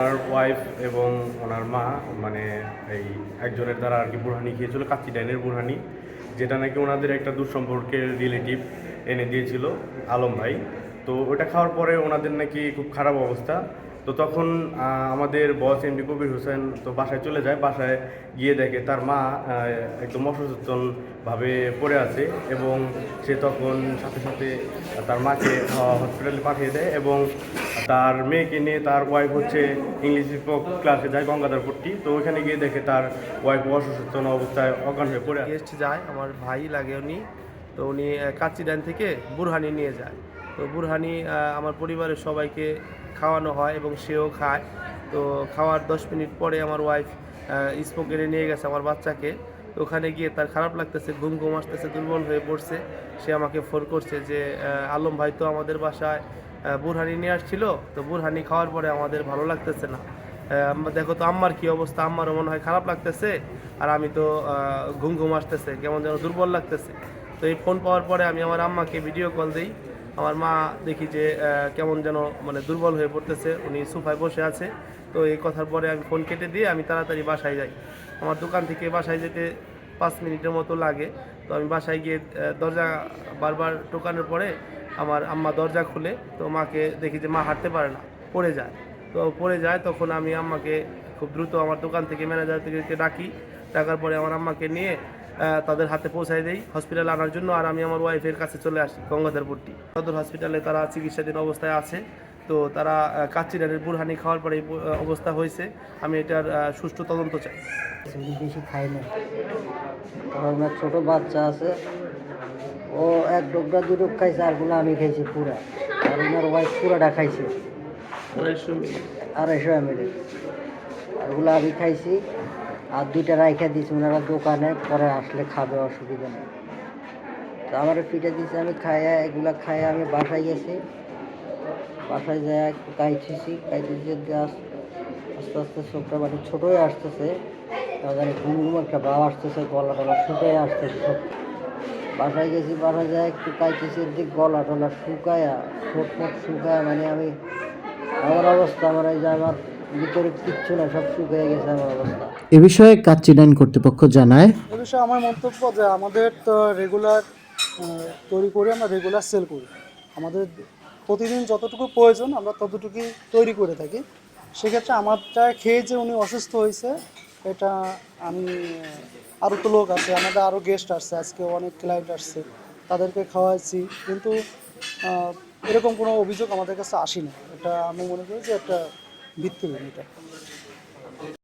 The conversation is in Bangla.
ওনার ওয়াইফ এবং ওনার মা মানে এই একজনের দ্বারা আর কি বুড়হানি খেয়েছিল কাচি ডাইনের বুড়হানি যেটা নাকি ওনাদের একটা দুঃসম্পর্কের রিলেটিভ এনে দিয়েছিল, আলম ভাই। তো ওটা খাওয়ার পরে ওনাদের নাকি খুব খারাপ অবস্থা। তো তখন আমাদের বস এমডি কবির হোসেন তো বাসায় চলে যায়, বাসায় গিয়ে দেখে তার মা একদম অসচেতনভাবে পড়ে আছে এবং সে তখন সাথে সাথে তার মাকে হসপিটালে পাঠিয়ে দেয় এবং তার মেয়েকে নিয়ে তার ওয়াইফ হচ্ছে ইংলিশ ক্লাসে যায় গঙ্গাধর পট্টি। তো ওখানে গিয়ে দেখে তার ওয়াইফ অসচেতন অবস্থায় অজ্ঞান হয়ে পড়ে গেস্ট যায়, আমার ভাই লাগে উনি। তো উনি কাচিডান থেকে বুরহানি নিয়ে যায়। তো বুরহানি আমার পরিবারের সবাইকে খাওয়ানো হয় এবং সেও খায়। তো খাওয়ার দশ মিনিট পরে আমার ওয়াইফ স্পোকেনে নিয়ে গেছে আমার বাচ্চাকে। তো ওখানে গিয়ে তার খারাপ লাগতেছে, ঘুম ঘুম আসতেছে, দুর্বল হয়ে পড়ছে। সে আমাকে ফোন করছে যে আলম ভাই তো আমাদের বাসায় বুরহানি নিয়ে আসছিল। তো বুরহানি খাওয়ার পরে আমাদের ভালো লাগতেছে না। দেখো তো আম্মার কি অবস্থা। আম্মারও মনে হয় খারাপ লাগতেছে। আর আমি তো ঘুম ঘুম আসতেছে, কেমন যেন দুর্বল লাগতেছে। তো এই ফোন পাওয়ার পরে আমি আমার আম্মাকে ভিডিও কল দিই। আমার মা দেখি যে কেমন যেন মানে দুর্বল হয়ে পড়তেছে, উনি সোফায় বসে আছে। তো এই কথার পরে আমি ফোন কেটে দিয়ে আমি তাড়াতাড়ি বাসায় যাই। আমার দোকান থেকে বাসায় যেতে পাঁচ মিনিটের মতো লাগে। তো আমি বাসায় গিয়ে দরজা বারবার টোকানোর পরে আমার আম্মা দরজা খুলে। তো মাকে দেখি যে মা হাঁটতে পারে না, পড়ে যায়। তো পড়ে যায়, তখন আমি আম্মাকে খুব দ্রুত আমার দোকান থেকে ম্যানেজার থেকে ডাকি। ডাকার পরে আমার আম্মাকে নিয়ে তাদের হাতে পৌঁছায় দেই হসপিটালে আনার জন্য। আর আমি আমার ওয়াইফের কাছে চলে আসি গঙ্গাধরপুরটি সদর হসপিটালে তারা চিকিৎসাধীন অবস্থায় আছে। তো তারা কাচ্চিরানের বুরহানি খাওয়ার পরে অবস্থা হয়েছে। আমি এটার সুষ্ঠু তদন্ত চাই। বেশি খাই না কারণ আমার ছোট বাচ্চা আছে ও এক ডোকরা দু ডোক খাইছে আরগুলো আমি খাইছি পুরা। আর ওনার ওয়াইফ পুরাটা খাইছে। আড়াইশো এম এল আরগুলো আমি খাইছি। আর দুইটা রাইখা দিয়েছি, ওনারা দোকানে পরে আসলে খাবে, অসুবিধা নেই। তো আমার পিঠে দিয়েছে, আমি খাইয়া, এগুলা খাইয়া আমি বাসায় গেছি। বাসায় যায় কাইতেছি কাইতেছি আস্তে আস্তে চোখটা মানে ছোট হয়ে আসতেছে। জানি ঘুম ঘুম একটা ভাব আসতেছে, গলা টলা শুকায় আসতেছে সব। বাসায় গেছি, বাসায় যায় একটু কাইতেছি এদিক গলা টলা শুকায়া ঠোঁট ফোট শুকায় মানে আমি, আমার অবস্থা আমার এই যে আমার ভিতরে কিচ্ছু না সব শুকিয়ে গেছে আমার অবস্থা। এ বিষয়ে কাচ্চিডাইন কর্তৃপক্ষ জানায়। এ বিষয়ে আমার মন্তব্য যে আমাদের তো রেগুলার তৈরি করে আমরা রেগুলার সেল করি। আমাদের প্রতিদিন যতটুকু প্রয়োজন আমরা ততটুকুই তৈরি করে থাকি। সেক্ষেত্রে আমারটা খেয়ে যে উনি অসুস্থ হয়েছে এটা আমি আরও তো লোক আছে আমাদের আরও গেস্ট আসছে আজকে অনেক ক্লায়েন্ট আসছে তাদেরকে খাওয়াইছি। কিন্তু এরকম কোনো অভিযোগ আমাদের কাছে আসেনি। এটা আমি মনে করি যে একটা ভিত্তি এটা।